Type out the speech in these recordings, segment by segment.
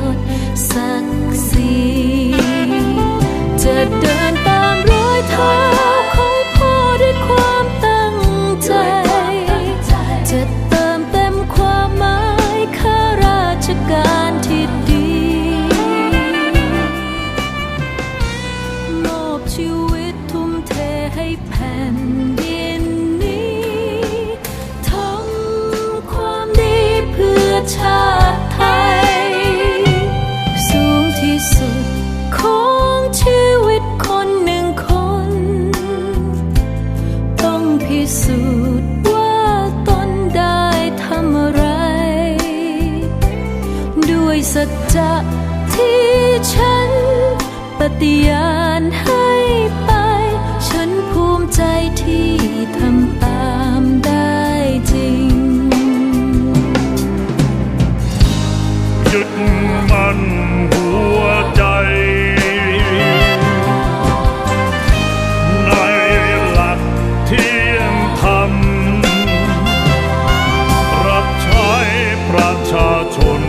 ติ ฏิญาณให้ไป ฉันภูมิใจที่ทำตามได้จริง ยึดมั่นหัวใจ ในหลักเที่ยงธรรม รับใช้ประชาชน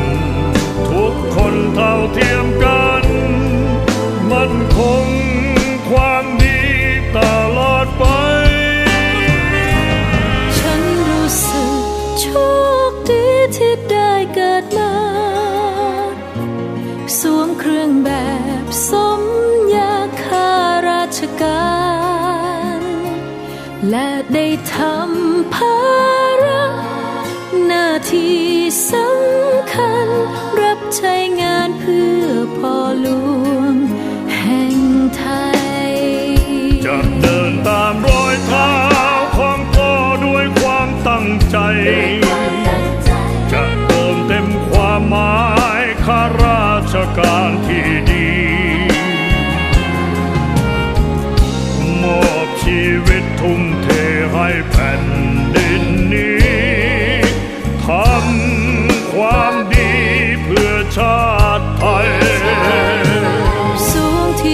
ทุกคนเท่าเทียมกัน และได้ทำภาระหน้าที่สำคัญ รับใช้งานเพื่อ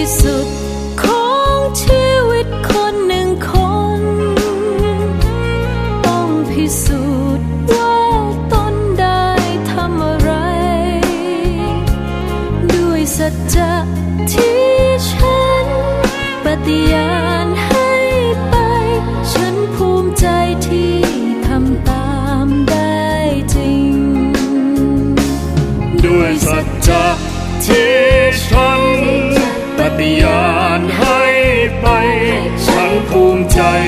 ที่สุดของชีวิตคนหนึ่งคน ต้องพิสูจน์ว่าตนได้ทำอะไร ด้วยสัจจะที่ฉันปฏิญาณให้ไป ฉันภูมิใจที่ทำตามได้จริง ด้วยสัจจะที่